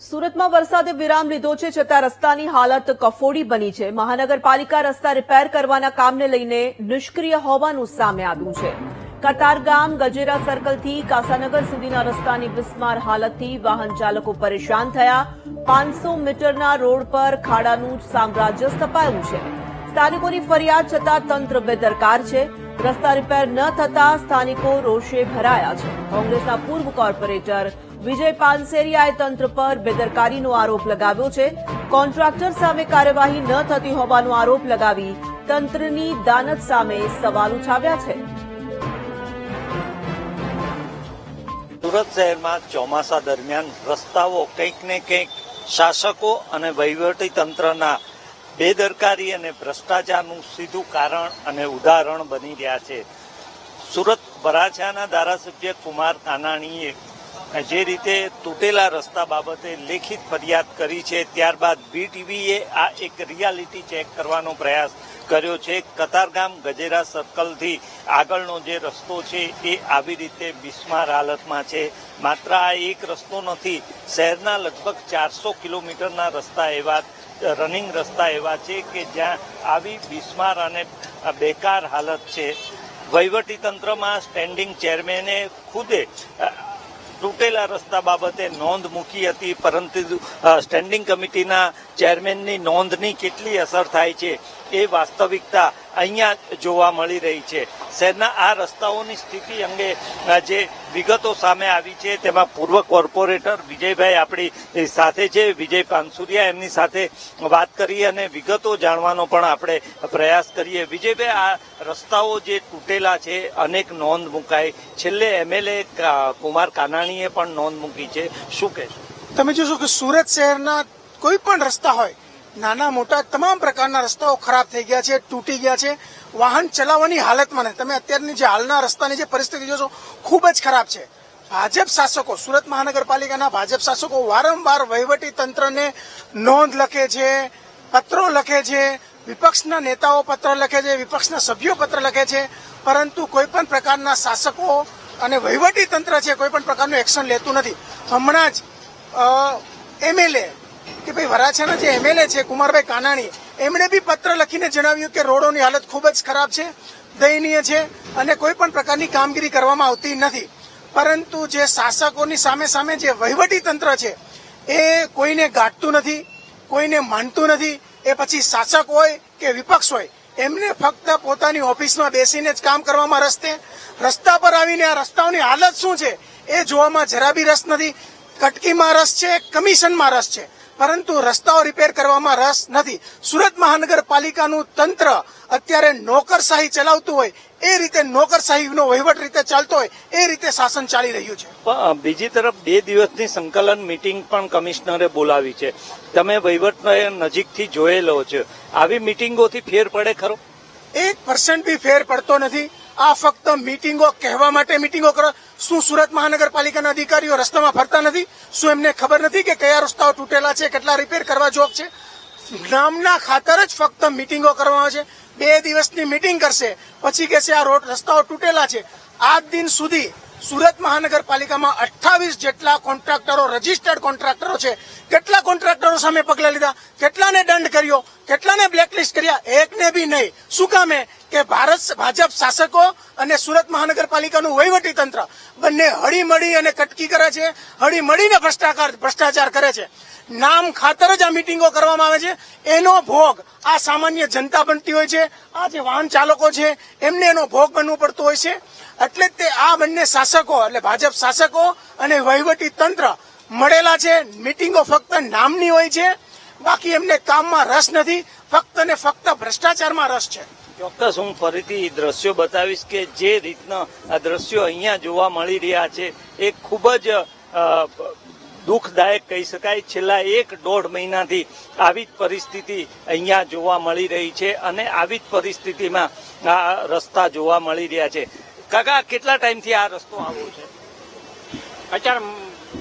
સુરતમાં વરસાદે વિરામ લીધો છે, છતાં રસ્તાની હાલત કફોડી બની છે. મહાનગરપાલિકા રસ્તા રિપેર કરવાના કામને લઈને નિષ્ક્રિય હોવાનું સામે આવ્યું છે. કતારગામ ગજેરા સર્કલથી કાસાનગર સુધીના રસ્તાની બિસ્માર હાલતથી વાહન ચાલકો પરેશાન થયા. પાંચસો મીટરના રોડ પર ખાડાનું સામ્રાજ્ય સ્થપાયું છે. સ્થાનિકોની ફરિયાદ છતાં તંત્ર બેદરકાર છે. રસ્તા રિપેર ન થતા સ્થાનિકો રોષે ભરાયા છે. કોંગ્રેસના પૂર્વ કોર્પોરેટર વિજય પાનસેરિયાએ તંત્ર પર બેદરકારીનો આરોપ લગાવ્યો છે. કોન્ટ્રાક્ટર સામે કાર્યવાહી ન થતી હોવાનો આરોપ લગાવી તંત્રની દાનત સામે સવાલ ઉઠાવ્યા છે. સુરત શહેરમાં ચોમાસા દરમિયાન રસ્તાઓ કંઈક ને કંઈક શાસકો અને વહીવટી તંત્રના બેદરકારી અને ભ્રષ્ટાચારનું સીધું કારણ અને ઉદાહરણ બની રહ્યા છે. સુરત વરાછાના ધારાસભ્ય કુમાર કાનાણીએ જે રીતે તૂટેલા રસ્તા બાબતે લેખિત ફરિયાદ કરી છે, ત્યારબાદ બીટીવીએ આ એક રિયાલિટી ચેક કરવાનો પ્રયાસ કર્યો છે. કતારગામ ગજેરા સર્કલથી આગળનો જે રસ્તો છે, એ આવી રીતે બિસ્માર હાલતમાં છે. માત્ર આ એક રસ્તો નથી, શહેરના લગભગ ચારસો કિલોમીટરના રસ્તા એવા રનિંગ રસ્તા એવા છે કે જ્યાં આવી બિસ્માર અને બેકાર હાલત છે. વહીવટી તંત્રમાં સ્ટેન્ડિંગ ચેરમેને ખુદે તૂટેલા રસ્તા બાબતે નોંધ મૂકી હતી, પરંતુ સ્ટેન્ડિંગ કમિટીના ચેરમેનની નોંધની કેટલી અસર થાય છે એ વાસ્તવિકતા અહીંયા જોવા મળી રહી છે. શહેરના આ રસ્તાઓની સ્થિતિ અંગે જે વિગતો સામે આવી છે, તેમાં પૂર્વ કોર્પોરેટર વિજયભાઈ આપણી સાથે છે, વિજય પાનસુરિયા એમની સાથે વાત કરી અને વિગતો જાણવાનો પણ આપણે પ્રયાસ કરીએ. વિજયભાઈ, આ રસ્તાઓ જે તૂટેલા છે, અનેક નોંધ મુકાય છેલ્લે એમએલએ કુમાર કાનાણીએ પણ નોંધ મૂકી છે. શું કહેશો? તમે જોશો કે સુરત શહેરના કોઈ પણ રસ્તા હોય, નાના મોટા તમામ પ્રકારના રસ્તાઓ ખરાબ થઈ ગયા છે, તૂટી ગયા છે. વાહન ચલાવવાની હાલતમાં નથી તમે અત્યારની જે હાલના રસ્તાની જે પરિસ્થિતિ જોશો, ખૂબ જ ખરાબ છે. ભાજપ શાસકો, સુરત મહાનગરપાલિકાના ભાજપ શાસકો વારંવાર વહીવટી તંત્રને નોંધ લખે છે, પત્રો લખે છે, વિપક્ષના નેતાઓ પત્ર લખે છે, વિપક્ષના સભ્યો પત્ર લખે છે, પરંતુ કોઈ પણ પ્રકારના શાસકો અને વહીવટી તંત્ર છે, કોઈ પણ પ્રકારનું એક્શન લેતું નથી. હમણાં જ એમએલએ કે ભાઈ વરાછાના જે એમએલએ છે, કુમારભાઈ કાનાણી એમણે બી પત્ર લખીને જણાવ્યું કે રોડોની હાલત ખૂબ જ ખરાબ છે, દયનીય છે અને કોઈ પણ પ્રકારની કામગીરી કરવામાં આવતી નથી. પરંતુ જે શાસકોની સામે સામે જે વહીવટી તંત્ર છે, એ કોઈને ગાંઠતું નથી, કોઈને માનતું નથી. એ પછી શાસક હોય કે વિપક્ષ હોય, એમને ફક્ત પોતાની ઓફિસમાં બેસીને જ કામ કરવામાં રસ્તે રસ્તા પર આવીને આ રસ્તાઓની હાલત શું છે, એ જોવામાં જરા બી રસ નથી. કટકીમાં રસ છે, કમિશનમાં રસ છે. પરંતુ રસ્તાઓ રિપેર કરવામાં રસ નથી. સુરત મહાનગરપાલિકાનું તંત્ર અત્યારે નોકરશાહી ચલાવતું હોય એ રીતે નોકરશાહીનો વહીવટ રીતે ચાલતો હોય એ રીતે શાસન ચાલી રહ્યું છે. પણ બીજી તરફ બે દિવસની સંકલન મીટિંગ પણ કમિશનરે બોલાવી છે. તમે વહીવટને નજીકથી જોયેલો છે. આવી મીટિંગોથી ફેર પડે ખરો? એક પર્સન્ટ બી ફેર પડતો નથી. આ ફક્ત મીટિંગો કહેવા માટે મિટિંગો કરો. શું સુરત મહાનગરપાલિકાના અધિકારીઓ રસ્તામાં ફરતા નથી? શું એમને ખબર નથી કે કયા રસ્તાઓ તૂટેલા છે, કેટલા રિપેર કરવા જોગ છે? નામના ખાતર જ ફક્ત મીટિંગો કરવામાં છે. બે દિવસની મિટિંગ કરશે. પછી કહેશે આ રોડ રસ્તાઓ તૂટેલા છે. આજ દિન સુધી સુરત મહાનગરપાલિકામાં અઠ્ઠાવીસ જેટલા કોન્ટ્રાક્ટરો રજીસ્ટર્ડ કોન્ટ્રાક્ટરો છે. કેટલા કોન્ટ્રાક્ટરો સામે પગલાં લીધા? કેટલાને દંડ કર્યો? કેટલાને બ્લેકલિસ્ટ કર્યા? એકને બી નહીં. શું કામે કે ભારત ભાજપ શાસકો અને સુરત મહાનગરપાલિકાનું વહીવટી તંત્ર બંને હળીમળી અને કટકી કરે છે, હળીમળીને ભ્રષ્ટાચાર ભ્રષ્ટાચાર કરે છે. નામ ખાતર જ આ મિટિંગો કરવામાં આવે છે. એનો ભોગ આ સામાન્ય જનતા બનતી હોય છે, આ જે વાહન ચાલકો છે, એમને એનો ભોગ બનવું પડતું હોય છે. એટલે તે આ બંને શાસકો, એટલે ભાજપ શાસકો અને વહીવટી તંત્ર મળેલા છે. મિટિંગો ફક્ત નામની હોય છે. બાકી એમને કામમાં રસ નથી ફક્ત ને ફક્ત ભ્રષ્ટાચારમાં રસ છે. ચોક્કસ હું ફરીથી દ્રશ્યો બતાવીશ કે જે રીતના આ દ્રશ્યો અહીંયા જોવા મળી રહ્યા છે એ ખૂબ જ દુઃખદાયક કહી શકાય. છેલ્લા એક દોઢ મહિનાથી આવી જ પરિસ્થિતિ અહીંયા જોવા મળી રહી છે અને આવી જ પરિસ્થિતિમાં આ રસ્તા જોવા મળી રહ્યા છે. કાકા કેટલા ટાઈમથી આ રસ્તો આવો છે? અત્યારે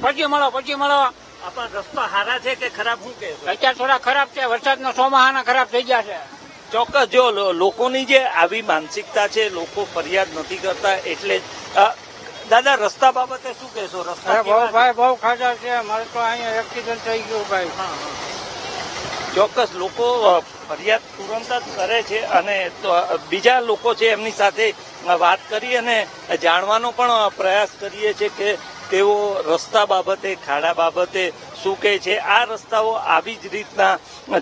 પછી મળો પછી મળો. આપણા રસ્તા સારા છે કે ખરાબ શું કે અત્યારે થોડા ખરાબ છે વરસાદનો સોમાહાના ખરાબ થઈ ગયા છે. ચોક્કસ જો લો- લોકોની જે આવી માનસિકતા છે લોકો ફરિયાદ નથી કરતા એટલે જ દાદા રસ્તા બાબતે શું કહેશો? રસ્તા બહુ ભાઈ બહુ ખાધા છે. મારે તો અહીંયા એક્સિડન્ટ થઈ ગયું ભાઈ. ચોક્કસ લોકો ફરિયાદ તુરંત જ કરે છે અને તો, બીજા લોકો છે એમની સાથે વાત કરી અને જાણવાનો પણ પ્રયાસ કરીએ છીએ કે તેઓ રસ્તા બાબતે, ખાડા બાબતે શું કહે છે? આ રસ્તાઓ આવી જ રીતના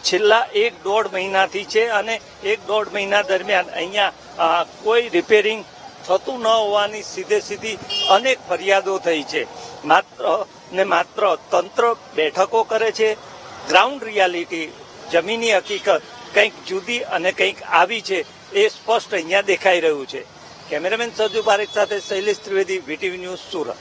છેલ્લા એક દોઢ મહિનાથી છે અને એક દોઢ મહિના દરમિયાન અહીંયા કોઈ રિપેરિંગ થતું ન હોવાની સીધે સીધી અનેક ફરિયાદો થઈ છે. માત્ર ને માત્ર તંત્ર બેઠકો કરે છે. ગ્રાઉન્ડ રિયાલિટી જમીની હકીકત કંઈક જુદી અને કંઈક આવી છે એ સ્પષ્ટ અહીંયા દેખાઈ રહ્યું છે. કેમેરામેન સજુ પારેખ સાથે શૈલેષ ત્રિવેદી, વીટીવી ન્યૂઝ સુરત.